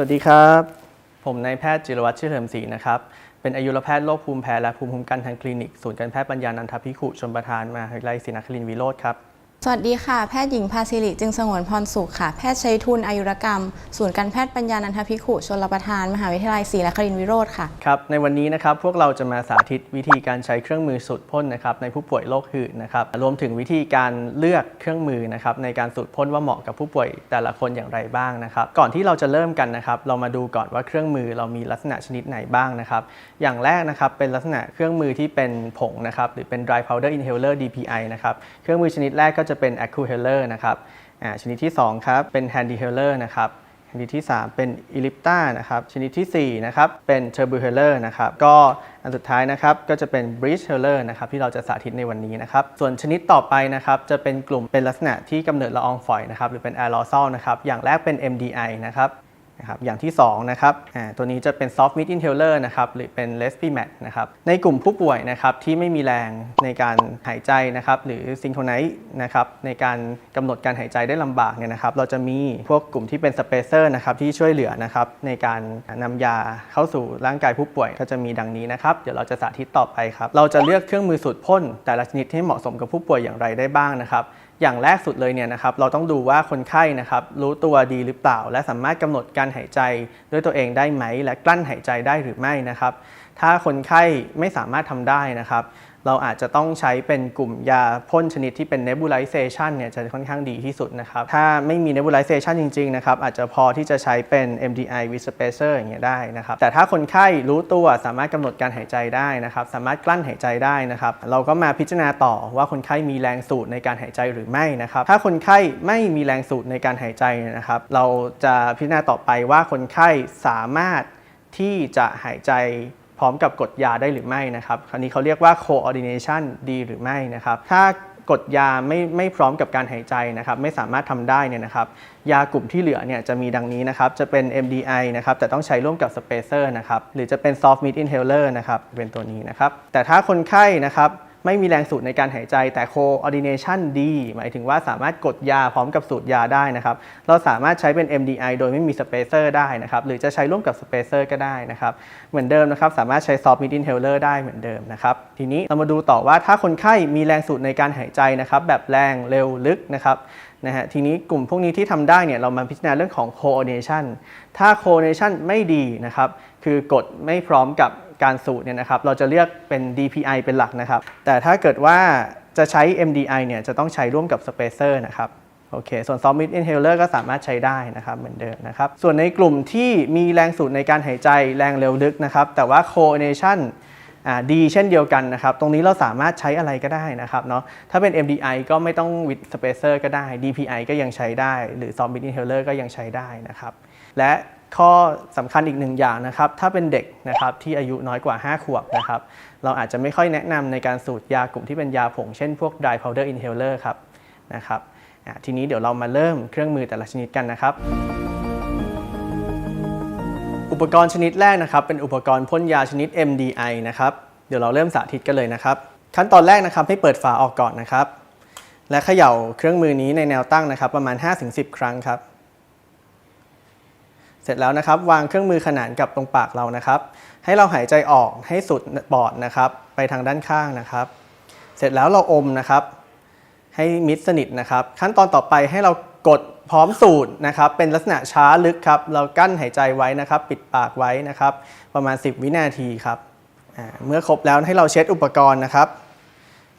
วัสดีครับ ผมนายแพทย์จิรวัตรชื่อเถิมศรีนะครับ เป็นอายุรแพทย์โรคภูมิแพ้และภูมิคุ้มกันทางคลินิก ศูนย์การแพทย์ปัญญานันทพิขุชนประทานมหาวิทยาลัยศรีนครินทร์วิโรธครับ สวัสดีค่ะ แพทย์หญิงภาสิริจึงสงวนพรสุขค่ะ แพทย์ชัยทุนอายุรกรรม ศูนย์การแพทย์ปัญญานันทพิขุชนรประทาน มหาวิทยาลัยศรีนครินทร์วิโรธค่ะ ครับ ในวันนี้นะครับพวกเราจะมาสาธิตวิธีการใช้เครื่องมือสูดพ่นนะครับในผู้ป่วยโรคหืดนะครับรวมถึงวิธีการเลือกเครื่องมือนะครับในการสูดพ่นว่าเหมาะกับผู้ป่วยแต่ละคนอย่างไรบ้างนะครับ ก่อนที่เราจะเริ่มกันนะครับเรามาดูก่อนว่าเครื่องมือเรามีลักษณะชนิดไหนบ้างนะครับอย่างแรกนะครับเป็นลักษณะเครื่องมือที่เป็นผงนะครับหรือเป็น dry powder inhaler DPI นะครับเครื่องมือชนิดแรกก็จะเป็น Accuheller นะครับชนิดที่สองครับ เป็น Handyheller นะครับชนิดที่ 3 เป็น Ellipta นะครับ ชนิดทีสี่4นะครับ เป็น Turboheller นะครับ ก็อันสุดท้ายนะครับ ก็จะเป็น Bridgeheller นะครับ ที่เราจะสาธิตในวันนี้นะครับ ส่วนชนิดต่อไปนะครับ จะเป็นกลุ่มเป็นลักษณะที่กำเนิดละอองฝอยนะครับ หรือเป็น aerosol นะครับ อย่างแรกเป็น MDI นะครับ นะครับอย่างที่2นะครับตัวนี้จะเป็น soft mid inhaler นะครับหรือเป็น respimat นะครับในกลุ่มผู้ป่วยนะครับที่ไม่มีแรงในการหายใจนะครับหรือ synchronize นะครับในการกำหนดการหายใจได้ลำบากเนี่ยนะครับเราจะมีพวกกลุ่มที่เป็น spacer นะครับที่ช่วยเหลือนะครับในการนำยาเข้าสู่ร่างกายผู้ป่วยก็จะมีดังนี้นะครับเดี๋ยวเราจะสาธิตต่อไปครับเราจะเลือกเครื่องมือสูดพ่นแต่ละชนิดให้เหมาะสมกับผู้ป่วยอย่างไรได้บ้างนะครับ อย่างแรกสุดเลยเนี่ยนะครับเราต้องดูว่าคนไข้นะครับรู้ตัวดีหรือเปล่า และสามารถกำหนดการหายใจด้วยตัวเองได้ไหม และกลั้นหายใจได้หรือไม่นะครับ ถ้าคนไข้ไม่สามารถทำได้นะครับ เราอาจจะต้องใช้เป็นกลุ่มยาพ่นชนิดที่เป็น nebulization เนี่ยจะค่อนข้างดีที่สุดนะครับ ถ้าไม่มี nebulization จริง ๆ นะครับ อาจจะพอที่จะใช้เป็น MDI with spacer อย่างเงี้ยได้นะครับ แต่ถ้าคนไข้รู้ตัวสามารถกำหนดการหายใจได้นะครับ สามารถกลั้นหายใจได้นะครับ เราก็มาพิจารณาต่อว่าคนไข้มีแรงสูดในการหายใจหรือไม่นะครับ ถ้าคนไข้ไม่มีแรงสูดในการหายใจนะครับ เราจะพิจารณาต่อไปว่าคนไข้สามารถที่จะหายใจ พร้อมกับกดยาได้หรือไม่นะครับคราวนี้เขาเรียกว่า coordination ดีหรือไม่นะครับ ถ้ากดยาไม่ไม่พร้อมกับการหายใจนะครับ ไม่สามารถทำได้เนี่ยนะครับ ยากลุ่มที่เหลือเนี่ยจะมีดังนี้นะครับ จะเป็น MDI นะครับ แต่ต้องใช้ร่วมกับ spacer นะครับ หรือจะเป็น soft mid inhaler นะครับ เป็นตัวนี้นะครับ แต่ถ้าคนไข้นะครับ ไม่มีแรงสูดในการหายใจแต่ coordination ดี หมายถึงว่าสามารถกดยาพร้อมกับสูดยาได้นะครับ เราสามารถใช้เป็น MDI โดยไม่มี spacer ได้นะครับ หรือจะใช้ร่วมกับ spacer ก็ได้นะครับ เหมือนเดิมนะครับ สามารถใช้ soft mid inhaler ได้เหมือนเดิมนะครับ ทีนี้เรามาดูต่อว่าถ้าคนไข้มีแรงสูดในการหายใจนะครับ แบบแรงเร็วลึกนะครับนะฮะทีนี้กลุ่มพวกนี้ที่ทำได้เนี่ยเรามาพิจารณาเรื่องของ coordination ถ้า coordination ไม่ดีนะครับ คือกดไม่พร้อมกับ การสูดเนี่ยนะครับเราจะเลือกเป็น DPI เป็นหลักนะครับ แต่ถ้าเกิดว่าจะใช้ MDI เนี่ยจะต้องใช้ร่วมกับ spacer นะครับโอเค ส่วน soft mid inhaler ก็สามารถใช้ได้นะครับเหมือนเดิมนะครับ ส่วนในกลุ่มที่มีแรงสูดในการหายใจแรงเร็วลึกนะครับ แต่ว่า coordination อ่าดีเช่นเดียวกันนะครับ ตรงนี้เราสามารถใช้อะไรก็ได้นะครับเนาะ ถ้าเป็น MDI ก็ไม่ต้อง with spacer ก็ได้ DPI ก็ยังใช้ได้ หรือ s o mid inhaler ก็ยังใช้ได้นะครับ และ ข้อสำคัญอีกหนึ่งอย่างนะครับ ถ้าเป็นเด็กนะครับที่อายุน้อยกว่า 5 ขวบนะครับ เราอาจจะไม่ค่อยแนะนำในการสูดยากลุ่มที่เป็นยาผง เช่นพวก dry powder inhaler ครับนะครับทีนี้เดี๋ยวเรามาเริ่มเครื่องมือแต่ละชนิดกันนะครับ อุปกรณ์ชนิดแรกนะครับ เป็นอุปกรณ์พ่นยาชนิด MDI นะครับ เดี๋ยวเราเริ่มสาธิตกันเลยนะครับ ขั้นตอนแรกนะครับให้เปิดฝาออกก่อนนะครับ และเขย่าเครื่องมือนี้ในแนวตั้งนะครับ ประมาณ 5-10 ครั้งครับ เสร็จแล้วนะครับ วางเครื่องมือขนานกับตรงปากเรานะครับ ให้เราหายใจออกให้สุดปอดนะครับ ไปทางด้านข้างนะครับ เสร็จแล้วเราอมนะครับ ให้มิดสนิทนะครับ ขั้นตอนต่อไปให้เรากดพร้อมสูดนะครับ เป็นลักษณะช้าลึกครับ เรากั้นหายใจไว้นะครับ ปิดปากไว้นะครับ ประมาณ 10 วินาทีครับเมื่อครบแล้วให้เราเช็ดอุปกรณ์นะครับ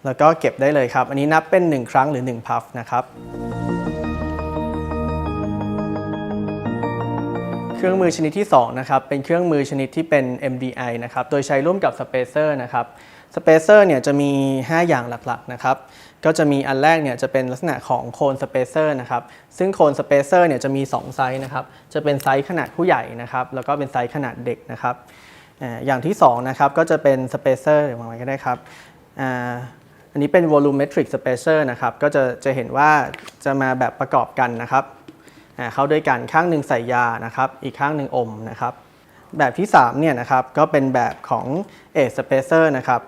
แล้วก็เก็บได้เลยครับ อันนี้นับเป็น 1 ครั้งหรือ1พัฟนะครับ เครื่องมือชนิดที่2นะครับเป็นเครื่องมือชนิดที่เป็น MDI นะครับโดยใช้ร่วมกับ spacer นะครับ spacer เนี่ยจะมี 5 อย่างหลักๆนะครับก็จะมีอันแรกเนี่ยจะเป็นลักษณะของโคน spacer นะครับซึ่งโคน spacer เนี่ยจะมี 2 ไซส์นะครับจะเป็นไซส์ขนาดผู้ใหญ่นะครับแล้วก็เป็นไซส์ขนาดเด็กนะครับอย่างที่2นะครับก็จะเป็น spacer เดี๋ยววางไว้ก็ได้ครับอันนี้เป็น volumetric spacer นะครับก็จะจะเห็นว่าจะมาแบบประกอบกันนะครับ เข้าด้วยกันข้างหนึ่งใส่ยานะครับอีกข้างหนึ่งอมนะครับแบบที่3เนี่ยนะครับก็เป็นแบบของเอสเปเซอร์นะครับ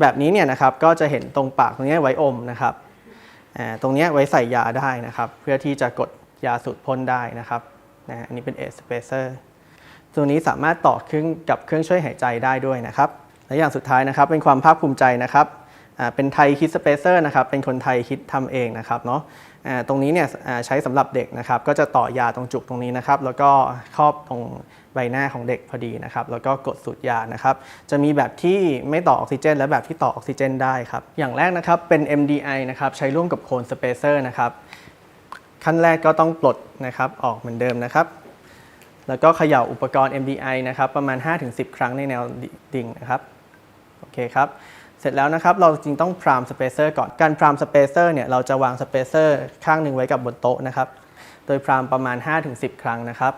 แบบนี้เนี่ยนะครับก็จะเห็นตรงปากตรงนี้ไว้อมนะครับตรงนี้ไว้ใส่ยาได้นะครับ เพื่อที่จะกดยาสูดพ่นได้นะครับนะอันนี้เป็นเอสเปเซอร์ตัวนี้สามารถต่อเครื่องกับเครื่องช่วยหายใจได้ด้วยนะครับและอย่างสุดท้ายนะครับเป็นความภาคภูมิใจนะครับ เป็นไทยคิดสเปเซอร์นะครับเป็นคนไทยคิดทำเองนะครับเนาะตรงนี้เนี่ยใช้สำหรับเด็กนะครับก็จะต่อยาตรงจุกตรงนี้นะครับแล้วก็ครอบตรงใบหน้าของเด็กพอดีนะครับแล้วก็กดสูดยานะครับจะมีแบบที่ไม่ต่อออกซิเจน และแบบที่ต่อออกซิเจนได้ครับอย่างแรกนะครับเป็น MDI นะครับใช้ร่วมกับโคนสเปเซอร์นะครับขั้นแรกก็ต้องปลดนะครับออกเหมือนเดิมนะครับแล้วก็เขย่าอุปกรณ์ MDI นะครับประมาณ 5-10 ครั้งในแนวดิ่งนะครับโอเคครับ เสร็จแล้วนะครับเราจริงต้องพรามสเปเซอร์ก่อนการพรามสเปเซอร์เนี่ยเราจะวางสเปเซอร์ข้างหนึ่งไว้กับบนโต๊ะนะครับโดยพรามประมาณ 5-10 ครั้งนะครับ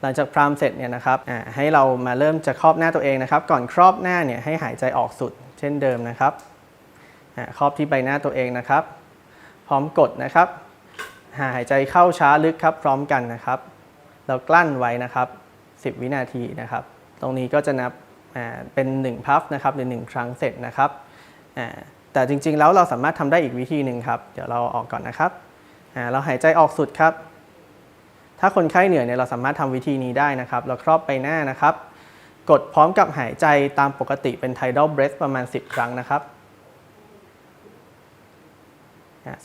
หลังจากพรามเสร็จเนี่ยนะครับให้เรามาเริ่มจะครอบหน้าตัวเองนะครับ ก่อนครอบหน้าเนี่ยให้หายใจออกสุด เช่นเดิมนะครับครอบที่ใบหน้าตัวเองนะครับ พร้อมกดนะครับ หายใจเข้าช้าลึกครับ พร้อมกันนะครับ เรากลั้นไว้นะครับ 10 วินาทีนะครับ ตรงนี้ก็จะนับ เป็น1พัฟนะครับหรือ1ครั้งเสร็จนะครับแต่จริงๆแล้วเราสามารถทำได้อีกวิธีหนึ่งครับ เดี๋ยวเราออกก่อนนะครับเราหายใจออกสุดครับ ถ้าคนไข้เหนื่อยเนี่ยเราสามารถทำวิธีนี้ได้นะครับ เราครอบไปหน้านะครับ กดพร้อมกับหายใจตามปกติเป็น tidal breath ประมาณ 10 ครั้งนะครับ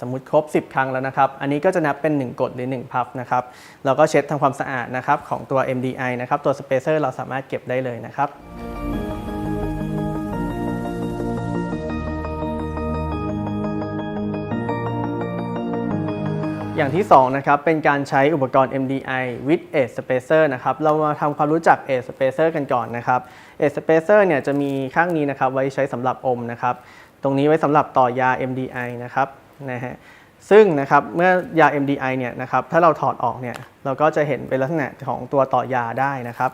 สมมุติครบ 10 ครั้งแล้วนะครับ อันนี้ก็จะนับเป็น 1 กดหรือ 1 พัฟนะครับ เราก็เช็ดทำความสะอาดนะครับของตัว MDI นะครับ ตัวสเปเซอร์เราสามารถเก็บได้เลยนะครับอย่างที่2นะครับเป็นการใช้อุปกรณ์ MDI with Edge Spacer นะครับเรามาทำความรู้จัก Edge Spacer กันก่อนนะครับ Edge Spacer เนี่ยจะมีข้างนี้นะครับไว้ใช้สำหรับอมนะครับ ตรงนี้ไว้สำหรับต่อยา MDI นะครับ นะฮะซึ่งนะครับเมื่อยา MDI เนี่ยนะครับถ้าเราถอดออกเนี่ยเราก็จะเห็นเป็นลักษณะของตัวต่อยาได้นะครับ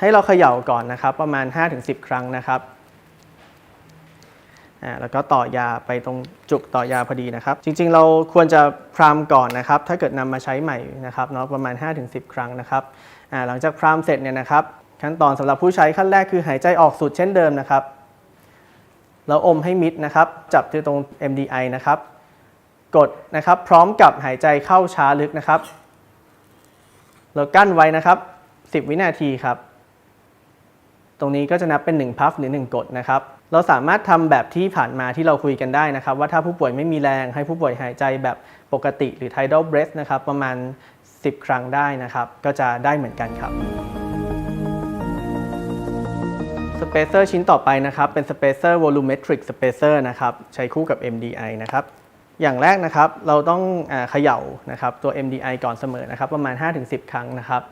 ให้เราเขย่าก่อนนะครับประมาณ 5-10 ครั้งนะครับแล้วก็ต่อยาไปตรงจุกต่อยาพอดีนะครับ จริงๆ เราควรจะพรามก่อนนะครับ ถ้าเกิดนำมาใช้ใหม่นะครับเนาะประมาณ 5-10 ครั้งนะครับหลังจากพรามเสร็จเนี่ยนะครับ ขั้นตอนสำหรับผู้ใช้ขั้นแรกคือหายใจออกสุดเช่นเดิมนะครับ แล้วอมให้มิดนะครับ จับที่ตรง MDI นะครับ กดนะครับพร้อมกับหายใจเข้าช้าลึกนะครับ แล้วกั้นไว้นะครับ 10 วินาทีครับ ตรงนี้ก็จะนับเป็น 1 พัฟหรือ 1 กดนะครับ เราสามารถทำแบบที่ผ่านมาที่เราคุยกันได้นะครับ ว่าถ้าผู้ป่วยไม่มีแรงให้ผู้ป่วยหายใจแบบปกติหรือ tidal breath นะครับ ประมาณ 10 ครั้งได้นะครับ ก็จะได้เหมือนกันครับ สเปเซอร์ชิ้นต่อไปนะครับเป็นสเปเซอร์ volumetric spacer นะครับใช้คู่กับ MDI นะครับอย่างแรกนะครับเราต้องเขย่านะครับตัว MDI ก่อนเสมอนะครับประมาณ 5-10 ครั้งนะครับ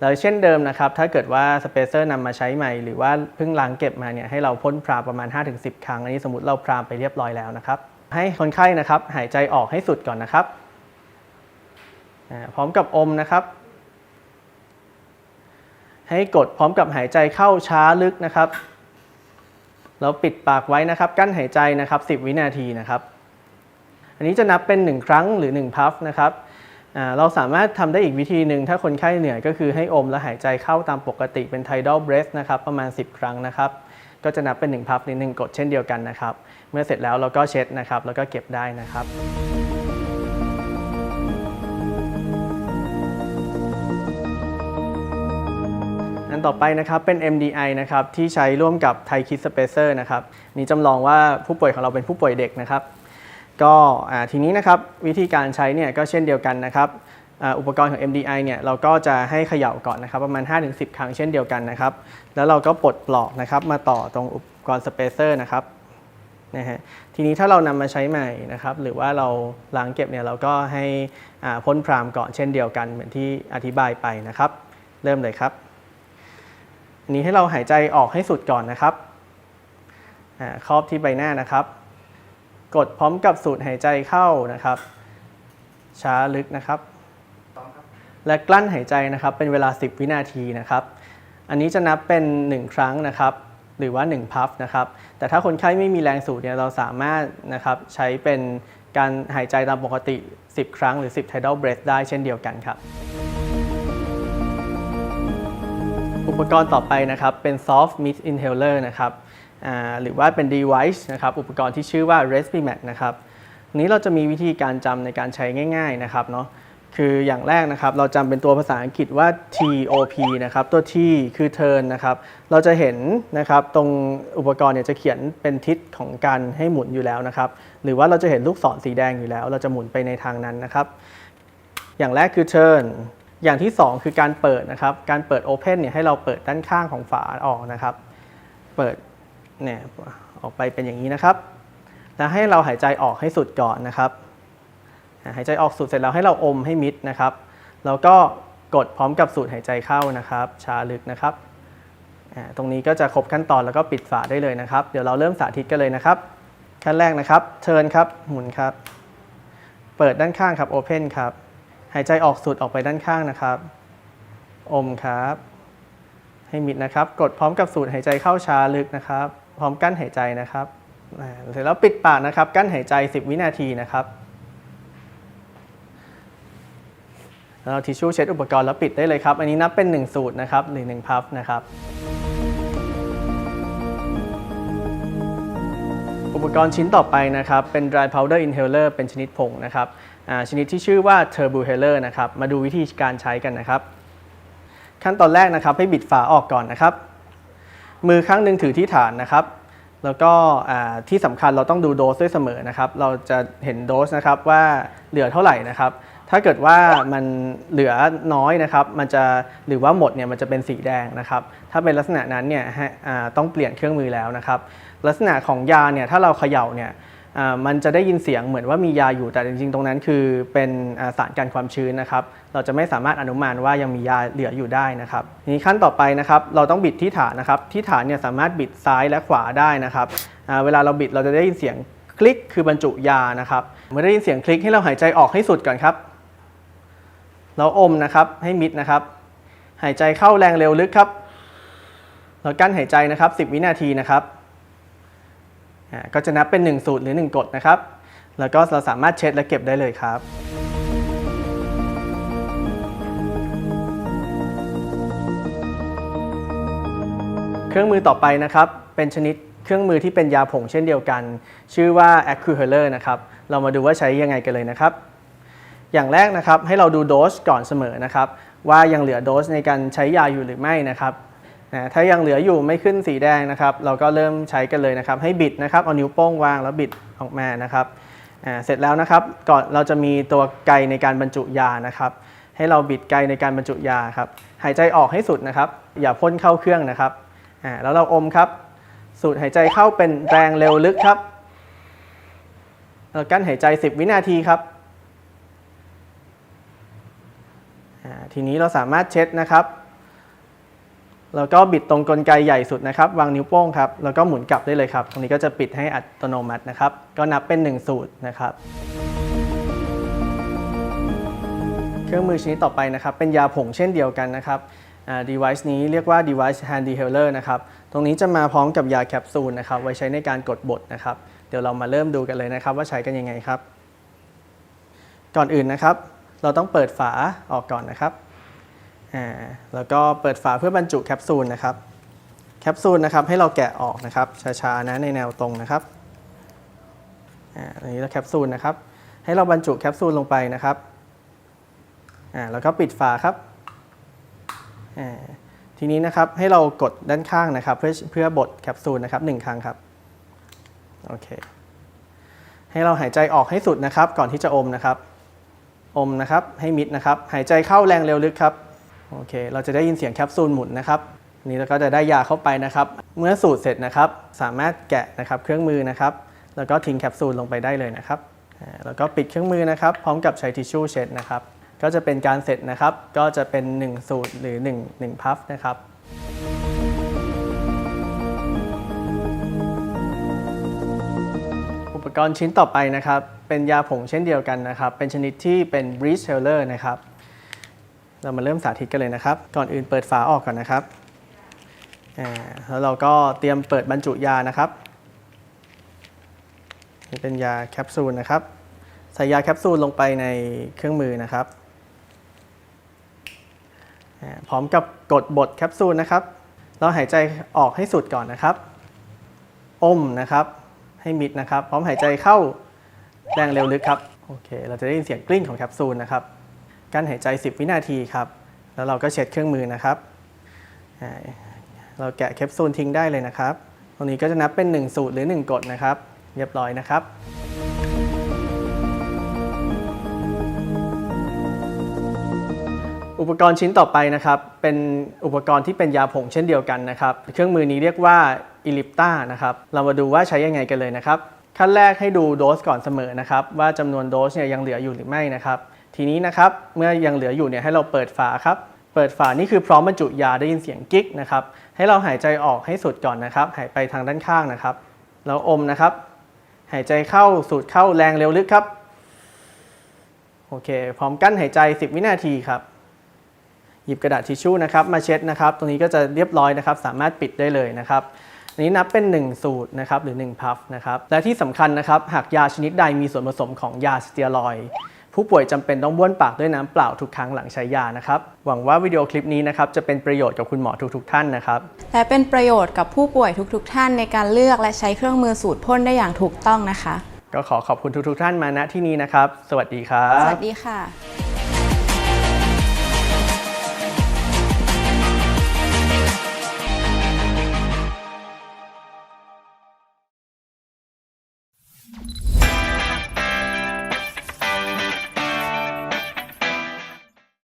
แล้วเช่นเดิมนะครับถ้าเกิดว่าสเปเซอร์นำมาใช้ใหม่ หรือว่าเพิ่งล้างเก็บมาเนี่ยให้เราพ่นพราประมาณ 5-10 ครั้ง อันนี้สมมติเราพรามไปเรียบร้อยแล้วนะครับให้คนไข้นะครับหายใจออกให้สุดก่อนนะครับพร้อมกับอมนะครับ ให้กดพร้อมกับหายใจเข้าช้าลึกนะครับแล้วปิดปากไว้นะครับ กั้นหายใจนะครับ 10 วินาทีนะครับ อันนี้จะนับเป็น 1 ครั้งหรือ 1 พัฟนะครับเราสามารถทำได้อีกวิธีหนึ่งถ้าคนไข้เหนื่อยก็คือให้อมและหายใจเข้าตามปกติเป็น tidal breath นะครับ ประมาณ 10 ครั้งนะครับ ก็จะนับเป็น 1 พัฟหรือ1กดเช่นเดียวกันนะครับ เมื่อเสร็จแล้วเราก็เช็ดนะครับ แล้วก็เก็บได้นะครับ นต่อไปนะครับเป็น MDI นะครับที่ใช้ร่วมกับ Thai Kid Spacer นะครับนี่จำลองว่าผู้ป่วยของเราเป็นผู้ป่วยเด็กนะครับ ก็ทีนี้นะครับวิธีการใช้เนี่ยก็เช่นเดียวกันนะครับอุปกรณ์ของ MDI เนี่ยเราก็จะให้เขย่าก่อนนะครับประมาณ 5-10 ครั้งเช่นเดียวกันนะครับ แล้วเราก็ปลดปลอกนะครับมาต่อตรงอุปกรณ์สเปเซอร์นะครับนะฮะทีนี้ถ้าเรานำมาใช้ใหม่นะครับหรือว่าเราล้างเก็บเนี่ยเราก็ให้พ่นพรามก่อนเช่นเดียวกันเหมือนที่อธิบายไปนะครับ เริ่มเลยครับ นนี้ให้เราหายใจออกให้สุดก่อนนะครับครอบที่ใบหน้านะครับ กดพร้อมกับสูดหายใจเข้านะครับ ช้าลึกนะครับ และกลั้นหายใจนะครับ เป็นเวลา 10 วินาทีนะครับ อันนี้จะนับเป็น 1 ครั้งนะครับ หรือว่า 1 พัฟนะครับ แต่ถ้าคนไข้ไม่มีแรงสูดเนี่ยเราสามารถนะครับใช้เป็นการหายใจตามปกติ 10 ครั้งหรือ 10 tidal breath ได้เช่นเดียวกันครับ ปกรณ์ต่อไปนะครับเป็น soft mist inhaler นะครับหรือว่าเป็น device นะครับอุปกรณ์ที่ชื่อว่า respimat นะครับนนี้เราจะมีวิธีการจำในการใช้ง่าย ๆนะครับเนาะคืออย่างแรกนะครับเราจำเป็นตัวภาษาอังกฤษว่า TOP นะครับตัว T คือ turn นะครับเราจะเห็นนะครับตรงอุปกรณ์เนี่ยจะเขียนเป็นทิศของการให้หมุนอยู่แล้วนะครับหรือว่าเราจะเห็นลูกศรสีแดงอยู่แล้ว เราจะหมุนไปในทางนั้นนะครับอย่างแรกคือ turn อย่างที่ 2 คือการเปิดนะครับ การเปิด open เนี่ยให้เราเปิดด้านข้างของฝาออกนะครับ เปิดเนี่ยออกไปเป็นอย่างนี้นะครับ แล้วให้เราหายใจออกให้สุดก่อนนะครับหายใจออกสุดเสร็จแล้วให้เราอมให้มิดนะครับ แล้วก็กดพร้อมกับสูดหายใจเข้านะครับชาลึกนะครับ ตรงนี้ก็จะครบขั้นตอนแล้วก็ปิดฝาได้เลยนะครับ เดี๋ยวเราเริ่มสาธิตกันเลยนะครับ ขั้นแรกนะครับเทิร์นครับ หมุนครับ เปิดด้านข้างครับ Open ครับ หายใจออกสุดออกไปด้านข้างนะครับ อมครับ ให้มิดนะครับ กดพร้อมกับสูดหายใจเข้าช้าลึกนะครับ พร้อมกั้นหายใจนะครับเสร็จแล้วปิดปากนะครับ กั้นหายใจ 10 วินาทีนะครับแล้วเราทิชชู่เช็ดอุปกรณ์แล้วปิดได้เลยครับ อันนี้นับเป็น 1 สูตรนะครับหรือ1พัฟนะครับ อุปกรณ์ชิ้นต่อไปนะครับ เป็น dry powder inhaler เป็นชนิดผงนะครับชนิดที่ชื่อว่า turbuhaler นะครับ มาดูวิธีการใช้กันนะครับ ขั้นตอนแรกนะครับ ให้บิดฝาออกก่อนนะครับ มือข้างหนึ่งถือที่ฐานนะครับ แล้วก็ที่สำคัญเราต้องดูโดสด้วยเสมอนะครับ เราจะเห็นโดสนะครับว่าเหลือเท่าไหร่นะครับถ้าเกิดว่ามันเหลือน้อยนะครับ มันจะหรือว่าหมดเนี่ยมันจะเป็นสีแดงนะครับ ถ้าเป็นลักษณะนั้นเนี่ยต้องเปลี่ยนเครื่องมือแล้วนะครับ ลักษณะของยาเนี่ยถ้าเราเขย่าเนี่ยมันจะได้ยินเสียงเหมือนว่ามียาอยู่แต่จริงๆ ตรงนั้นคือเป็นสารกันความชื้นนะครับ เราจะไม่สามารถอนุมานว่ายังมียาเหลืออยู่ได้นะครับทีนี้ขั้นต่อไปนะครับ เราต้องบิดที่ฐานนะครับ ที่ฐานเนี่ยสามารถบิดซ้ายและขวาได้นะครับเวลาเราบิดเราจะได้ยินเสียงคลิกคือบรรจุยานะครับเมื่อได้ยินเสียงคลิกให้เราหายใจออกให้สุดก่อนครับ เราอมนะครับให้มิดนะครับ หายใจเข้าแรงเร็วลึกครับ เรากั้นหายใจนะครับ 10 วินาทีนะครับ ก็จะนับเป็น 1 สูตรหรือ 1กฎนะครับ แล้วก็เราสามารถเช็ดและเก็บได้เลยครับเครื่องมือต่อไปนะครับ เป็นชนิดเครื่องมือที่เป็นยาผงเช่นเดียวกัน ชื่อว่า a c u h e l e r นะครับ เรามาดูว่าใช้ยังไงกันเลยนะครับ อย่างแรกนะครับให้เราดูโดสก่อนเสมอนะครับ ว่ายังเหลือโดสในการใช้ยาอยู่หรือไม่นะครับ นะถ้ายังเหลืออยู่ไม่ขึ้นสีแดงนะครับ เราก็เริ่มใช้กันเลยนะครับ ให้บิดนะครับ เอานิ้วโป้งวางแล้วบิดออกมานะครับเสร็จแล้วนะครับ ก่อนเราจะมีตัวไกในการบรรจุยานะครับ ให้เราบิดไกในการบรรจุยาครับ หายใจออกให้สุดนะครับ อย่าพ่นเข้าเครื่องนะครับแล้วเราอมครับ สูดหายใจเข้าเป็นแรงเร็วลึกครับแล้วกั้นหายใจ 10 วินาทีครับทีนี้เราสามารถเช็ดนะครับ แล้วก็บิดตรงกลไกใหญ่สุดนะครับ วางนิ้วโป้งครับ แล้วก็หมุนกลับได้เลยครับ ตรงนี้ก็จะปิดให้อัตโนมัตินะครับ ก็นับเป็น 1 สูตรนะครับ เครื่องมือชนิดต่อไปนะครับ เป็นยาผงเช่นเดียวกันนะครับอ่า device นี้เรียกว่า device handy healer นะครับ ตรงนี้จะมาพร้อมกับยาแคปซูลนะครับ ไว้ใช้ในการกดบดนะครับ เดี๋ยวเรามาเริ่มดูกันเลยนะครับ ว่าใช้กันยังไงครับ ก่อนอื่นนะครับ เราต้องเปิดฝาออกก่อนนะครับ อ่าแล้วก็เปิดฝาเพื่อบรรจุแคปซูลนะครับ แคปซูลนะครับให้เราแกะออกนะครับช้าๆนะในแนวตรงนะครับอ่าอันนี้เราแคปซูลนะครับ ให้เราบรรจุแคปซูลลงไปนะครับอ่าแล้วก็ปิดฝาครับอ่าทีนี้นะครับให้เรากดด้านข้างนะครับ เพื่อเพื่อบดแคปซูลนะครับหนึ่งครั้งครับโอเคให้เราหายใจออกให้สุดนะครับ ก่อนที่จะอมนะครับ อมนะครับให้มิดนะครับ หายใจเข้าแรงเร็วลึกครับ โอเค เราจะได้ยินเสียงแคปซูลหมุนนะครับนนี้เราก็จะได้ยาเข้าไปนะครับ เมื่อสูตรเสร็จนะครับ สามารถแกะนะครับเครื่องมือนะครับ แล้วก็ทิ้งแคปซูลลงไปได้เลยนะครับ แล้วก็ปิดเครื่องมือนะครับ พร้อมกับใช้ทิชชู่เช็ดนะครับ ก็จะเป็นการเสร็จนะครับ ก็จะเป็น 1 สูตรหรือ 1 1 พัฟนะครับอุปกรณ์ชิ้นต่อไปนะครับ เป็นยาผงเช่นเดียวกันนะครับ เป็นชนิดที่เป็น breeze sealer นะครับ เรามาเริ่มสาธิตกันเลยนะครับ ก่อนอื่นเปิดฝาออกก่อนนะครับ แล้วเราก็เตรียมเปิดบรรจุยานะครับนี่เป็นยาแคปซูลนะครับ ใส่ยาแคปซูลลงไปในเครื่องมือนะครับ พร้อมกับกดบดแคปซูลนะครับ เราหายใจออกให้สุดก่อนนะครับ อมนะครับ ให้มิดนะครับ พร้อมหายใจเข้าแรงเร็วลึกครับ โอเค เราจะได้ยินเสียงกลิ้งของแคปซูลนะครับ กั้นหายใจ 10 วินาทีครับ แล้วเราก็เช็ดเครื่องมือนะครับ เราแกะแคปซูลทิ้งได้เลยนะครับ ตรงนี้ก็จะนับเป็น 1 สูตรหรือ 1กฎนะครับ เรียบร้อยนะครับอุปกรณ์ชิ้นต่อไปนะครับ เป็นอุปกรณ์ที่เป็นยาผงเช่นเดียวกันนะครับ เครื่องมือนี้เรียกว่าอิลิปตานะครับ เรามาดูว่าใช้ยังไงกันเลยนะครับ ขั้นแรกให้ดูโดสก่อนเสมอนะครับ ว่าจำนวนโดสเนี่ยยังเหลืออยู่หรือไม่นะครับ ทีนี้นะครับเมื่อยังเหลืออยู่เนี่ยให้เราเปิดฝาครับ เปิดฝานี่คือพร้อมบรรจุยาได้ยินเสียงกิ๊กนะครับให้เราหายใจออกให้สุดก่อนนะครับ หายไปทางด้านข้างนะครับแล้วอมนะครับ หายใจเข้าสูดเข้าแรงเร็วลึกครับโอเค พร้อมกั้นหายใจ 10 วินาทีครับ หยิบกระดาษทิชชู่นะครับ มาเช็ดนะครับ ตรงนี้ก็จะเรียบร้อยนะครับ สามารถปิดได้เลยนะครับนนี้นับเป็น 1 สูตรนะครับ หรือ1พัฟนะครับ และที่สำคัญนะครับ หากยาชนิดใดมีส่วนผสมของยาสเตียรอย ผู้ป่วยจำเป็นต้องบ้วนปากด้วยน้ำเปล่าทุกครั้งหลังใช้ยานะครับ หวังว่าวิดีโอคลิปนี้นะครับจะเป็นประโยชน์กับคุณหมอทุกๆท่านนะครับ และเป็นประโยชน์กับผู้ป่วยทุกๆท่านในการเลือกและใช้เครื่องมือสูตรพ่นได้อย่างถูกต้องนะคะ ก็ขอขอบคุณทุกๆท่านมาณที่นี้นะครับ สวัสดีครับ สวัสดีค่ะ